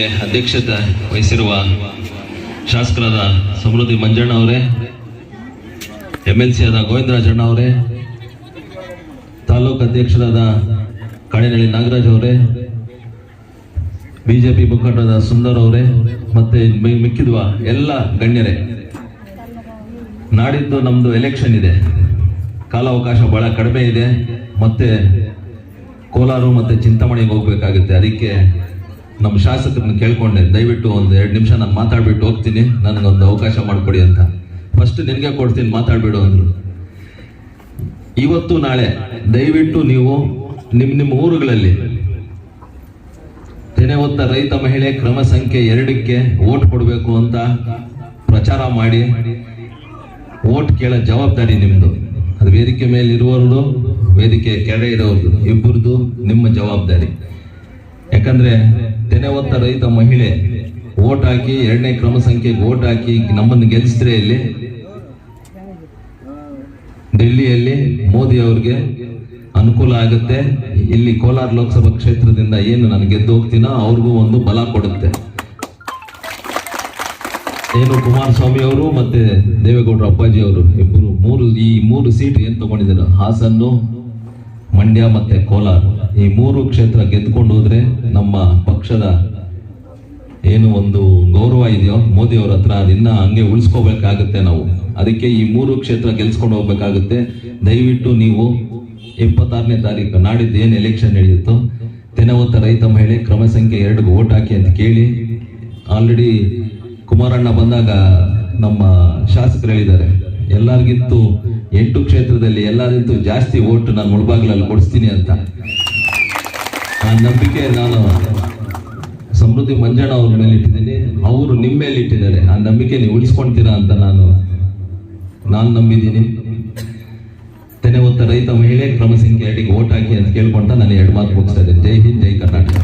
ಅಧ್ಯಕ್ಷತೆ ವಹಿಸಿರುವ ಶಾಸಕರಾದ ಸಮೃದ್ಧಿ ಮಂಜಣ್ಣ ಅವರೇ ಎಂ ಸಿ ಆದ ಗೋವಿಂದರಾಜಣ್ಣ ಅವರೇ, ತಾಲೂಕು ಅಧ್ಯಕ್ಷರಾದ ಕಾಡಿನಳ್ಳಿ ನಾಗರಾಜ್ ಅವರೇ, ಬಿಜೆಪಿ ಮುಖಂಡರಾದ ಸುಂದರ್ ಅವರೇ, ಮತ್ತೆ ಮಿ- ಮಿಕ್ಕಿರುವ ಎಲ್ಲ ಗಣ್ಯರೇ. ನಾಡಿದ್ದು ನಮ್ದು ಎಲೆಕ್ಷನ್ ಇದೆ. ಕಾಲಾವಕಾಶ ಬಹಳ ಕಡಿಮೆ ಇದೆ. ಮತ್ತೆ ಕೋಲಾರ ಮತ್ತೆ ಚಿಂತಾಮಣಿಗೆ ಹೋಗ್ಬೇಕಾಗುತ್ತೆ. ಅದಕ್ಕೆ ನಮ್ಮ ಶಾಸಕರನ್ನ ಕೇಳ್ಕೊಂಡೆ, ದಯವಿಟ್ಟು ಒಂದು ಎರಡು ನಿಮಿಷ ನಾನು ಮಾತಾಡ್ಬಿಟ್ಟು ಹೋಗ್ತೀನಿ, ನನಗೊಂದು ಅವಕಾಶ ಮಾಡಿಕೊಡಿ ಅಂತ. ಫಸ್ಟ್ ನಿನಗೆ ಕೊಡ್ತೀನಿ, ಮಾತಾಡ್ಬಿಡು ಅಂದರು. ಇವತ್ತು ನಾಳೆ, ದಯವಿಟ್ಟು ನೀವು ನಿಮ್ಮ ನಿಮ್ಮ ಊರುಗಳಲ್ಲಿ ಹೊತ್ತ ರೈತ ಮಹಿಳೆ ಕ್ರಮ ಸಂಖ್ಯೆ ಎರಡಕ್ಕೆ ಓಟ್ ಕೊಡಬೇಕು ಅಂತ ಪ್ರಚಾರ ಮಾಡಿ ಓಟ್ ಕೇಳೋ ಜವಾಬ್ದಾರಿ ನಿಮ್ಮದು ಅದು ವೇದಿಕೆ ಮೇಲೆ ಇರುವವ್ರದ್ದು ವೇದಿಕೆ ಕೆಳಗೆ ಇರೋರ್ದು ಇಬ್ಬರದು ನಿಮ್ಮ ಜವಾಬ್ದಾರಿ. ಯಾಕಂದ್ರೆ ತೆನೆ ಒತ್ತ ರೈತ ಮಹಿಳೆ ಓಟ್ ಹಾಕಿ, ಎರಡನೇ ಕ್ರಮ ಸಂಖ್ಯೆಗೆ ಓಟ್ ಹಾಕಿ ನಮ್ಮನ್ನು ಗೆಲ್ಲಿಸಿದ್ರೆ ಇಲ್ಲಿ? ಡೆಲ್ಲಿಯಲ್ಲಿ ಮೋದಿ ಅವ್ರಿಗೆ ಅನುಕೂಲ ಆಗುತ್ತೆ. ಇಲ್ಲಿ ಕೋಲಾರ ಲೋಕಸಭಾ ಕ್ಷೇತ್ರದಿಂದ ಏನು ನಾನು ಗೆದ್ದು ಹೋಗ್ತೀನೋ ಅವ್ರಿಗೂ ಒಂದು ಬಲ ಕೊಡುತ್ತೆ. ಏನು ಕುಮಾರಸ್ವಾಮಿ ಅವರು ಮತ್ತೆ ದೇವೇಗೌಡರು ಅಪ್ಪಾಜಿ ಅವರು ಇಬ್ಬರು ಮೂರು, ಈ ಮೂರು ಸೀಟ್ ಏನು ತಗೊಂಡಿದ್ದಾರೆ? ಹಾಸನ್ನು, ಮಂಡ್ಯ ಮತ್ತೆ ಕೋಲಾರ. ಈ ಮೂರು ಕ್ಷೇತ್ರ ಗೆದ್ಕೊಂಡು ಹೋದ್ರೆ ನಮ್ಮ ಪಕ್ಷದ ಏನು ಒಂದು ಗೌರವ ಇದೆಯೋ ಮೋದಿ ಅವ್ರ ಹತ್ರ ಅದನ್ನ ಹಂಗೆ ಉಳಿಸ್ಕೋಬೇಕಾಗುತ್ತೆ ನಾವು. ಅದಕ್ಕೆ ಈ ಮೂರು ಕ್ಷೇತ್ರ ಗೆಲ್ಸ್ಕೊಂಡು ಹೋಗ್ಬೇಕಾಗುತ್ತೆ. ದಯವಿಟ್ಟು ನೀವು ಇಪ್ಪತ್ತಾರನೇ ತಾರೀಕು ನಾಡಿದ್ದು ಏನು ಎಲೆಕ್ಷನ್ ನಡೆಯುತ್ತೋ ತೆನವತ್ತ ರೈತ ಮಹಿಳೆ ಕ್ರಮ ಸಂಖ್ಯೆ ಎರಡು ಓಟ್ ಹಾಕಿ ಅಂತ ಕೇಳಿ ಆಲ್ರೆಡಿ ಕುಮಾರಣ್ಣ ಬಂದಾಗ ನಮ್ಮ ಶಾಸಕರು ಹೇಳಿದ್ದಾರೆ, ಎಲ್ಲರಿಗಿಂತೂ ಎಂಟು ಕ್ಷೇತ್ರದಲ್ಲಿ ಎಲ್ಲರಿಗಿಂತೂ ಜಾಸ್ತಿ ಓಟ್ ನಾನು ಮುಳಬಾಗಿಲಲ್ಲಿ ಕೊಡಿಸ್ತೀನಿ ಅಂತ. ಆ ನಂಬಿಕೆ ನಾನು ಸಮೃದ್ಧಿ ಮಂಜಣ್ಣ ಅವ್ರ ಮೇಲೆ ಇಟ್ಟಿದ್ದೀನಿ ಅವರು ನಿಮ್ಮ ಮೇಲೆ ಇಟ್ಟಿದ್ದಾರೆ ಆ ನಂಬಿಕೆ ನೀವು ಉಳಿಸ್ಕೊಳ್ತೀರಾ ಅಂತ ನಾನು ನಾನು ನಂಬಿದ್ದೀನಿ. ತೆನೆ ಹೊತ್ತ ರೈತ ಮಹಿಳೆ ಕ್ರಮ ಸಂಖ್ಯೆ ಅಡಿಗೆ ಓಟ್ ಹಾಕಿ ಅಂತ ಕೇಳ್ಕೊಂತ ನಾನು ಎರಡು ಮಾತು ಮುಗಿಸ್ತಾ ಇದ್ದೀನಿ. ಜೈ ಹಿಂದ್, ಜೈ ಕರ್ನಾಟಕ.